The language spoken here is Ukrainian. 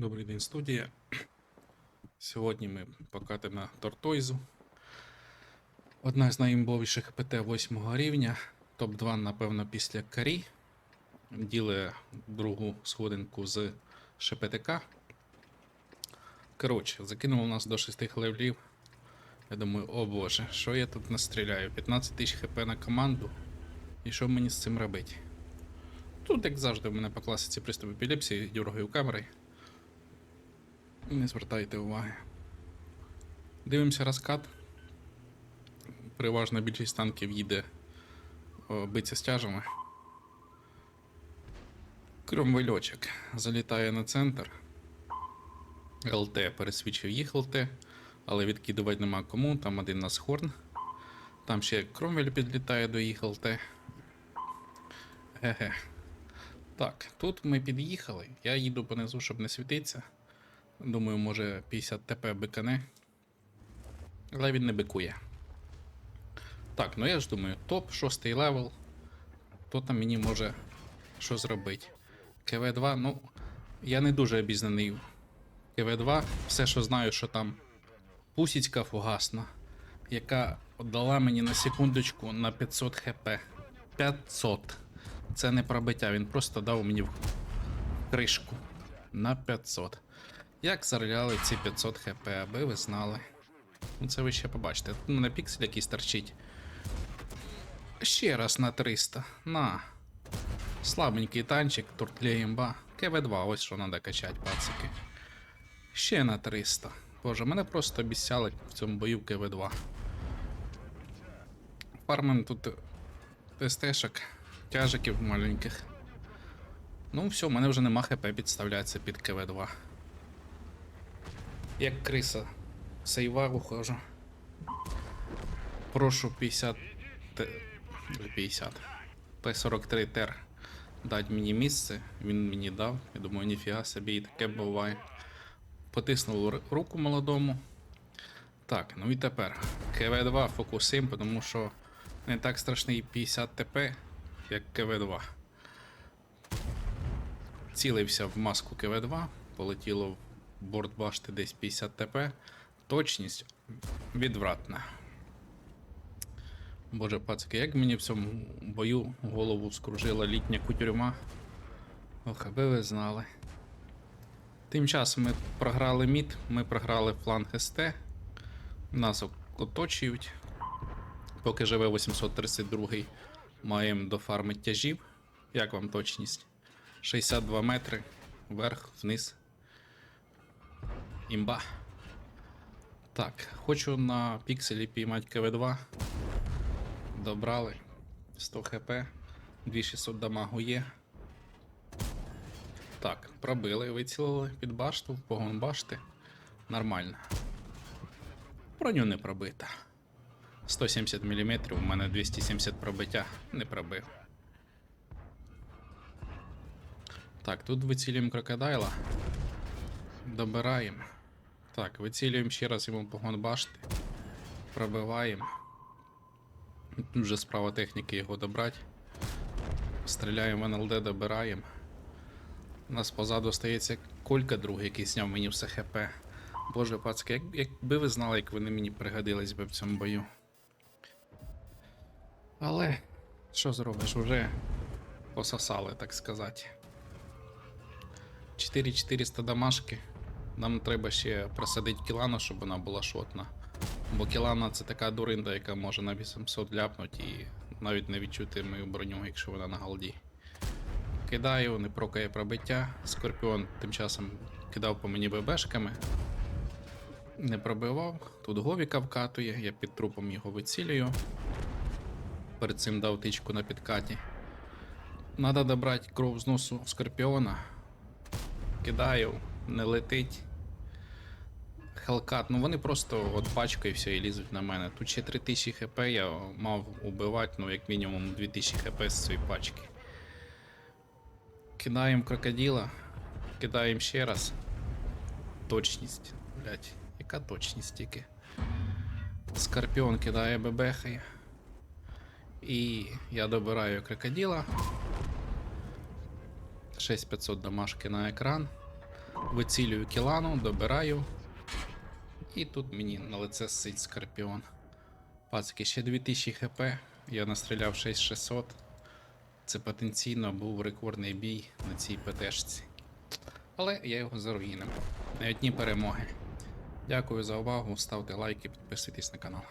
Добрий день, студія. Сьогодні ми покатимо Тортойзу. Одна з найімбовіших ПТ 8 рівня. Топ-2, напевно, після Карі. Діле другу сходинку з ШПТК. Коротше, закинуло нас до 6 левлів. Я думаю, о боже, що я тут настріляю? 15 тисяч хп на команду. І що мені з цим робити? Тут, як завжди, у мене по класиці приступ епілепсії, дюргаю камерою. Не звертайте уваги. Дивимося розкат. Переважна більшість танків їде биться стяжами. Кромвельочок залітає на центр. ЛТ пересвідчив їх ЛТ, але відкидувати нема кому, там один нас хорн. Там ще Кромвель підлітає до їх ЛТ. Ге-ге. Так, тут ми під'їхали. Я їду понизу, щоб не світитися. Думаю, може 50 ТП бикане. Але він не бикує. Так, ну я ж думаю, топ, шостий левел. То там мені може що зробити. КВ2, ну, я не дуже обізнаний. КВ2, все, що знаю, що там пусічка фугасна, яка дала мені на секундочку на 500 хп. 500. Це не пробиття, він просто дав мені в кришку на 500. Як заробляли ці 500 хп, аби ви знали. Ну це ви ще побачите. Тут у мене піксель якийсь торчить. Ще раз на 300. На. Слабенький танчик, туртле імба. КВ2, ось що треба качати, пацики. Ще на 300. Боже, мене просто обіцяли в цьому бою КВ2. Фармим тут ТСТшок, тяжиків маленьких. Ну, все, в мене вже нема ХП підставляється під КВ2. Як криса. Сейва ухожу. Прошу 50. Т... 50. П-43 тер дать мені місце. Він мені дав. Я думаю, ніфіга собі і таке буває. Потиснув руку молодому. Так, ну і тепер. КВ2 фокусим, тому що не так страшний 50 ТП, як КВ2. Цілився в маску КВ2, полетіло в борт башти десь 50 ТП. Точність відвратна. Боже пацки, як мені в цьому бою голову скружила літня кутюрма. Ох, аби ви знали. Тим часом ми програли мід, ми програли фланг СТ. Нас оточують. Поки живе 832 маємо дофармити тяжів. Як вам точність? 62 метри. Вверх, вниз. Імба. Так, хочу на пікселі піймати КВ2. Добрали. 100 хп. 2600 дамагу є. Так, пробили, вицілили під башту, погон башти. Нормально. Броню не пробита. 170 мм, у мене 270 пробиття, не пробив. Так, тут вицілюємо крокодайла. Добираємо. Так, вицілюємо ще раз йому погон башти. Пробиваємо. Вже справа техніки його добрати. Стріляємо в НЛД, добираємо. У нас позаду стається колька другий, який зняв мені все ХП. Боже, пацки, як, якби ви знали, як вони мені пригодились би в цьому бою. Але що зробиш, уже пососали, так сказати. 4400 дамашки. Нам треба ще просадити кілана, щоб вона була шотна. Бо кілана це така дуринда, яка може на 800 ляпнути і навіть не відчути мою броню, якщо вона на голді. Кидаю, не прокає пробиття. Скорпіон тим часом кидав по мені ББшками. Не пробивав. Тут Говіка вкатує, я під трупом його вицілюю. Перед цим дав тичку на підкаті. Надо добрати кров з носу скорпіона. Кидаю, не летить. Хелкат, ну вони просто от пачкою все і лізуть на мене. Тут ще 3000 хп я мав убивати, ну як мінімум 2000 хп з цієї пачки. Кидаємо крокодила, кидаємо ще раз. Точність. Блять, яка точність тільки. Скорпіон кидає бебехи. І я добираю крокодила. 6500 домашки на екран. Вицілюю кілану, добираю. І тут мені на лице сить скорпіон. Пацики, ще 2000 хп, я настріляв 6600. Це потенційно був рекордний бій на цій ПТшці. Але я його заруїнив. На одні перемоги. Дякую за увагу, ставте лайки, підписуйтесь на канал.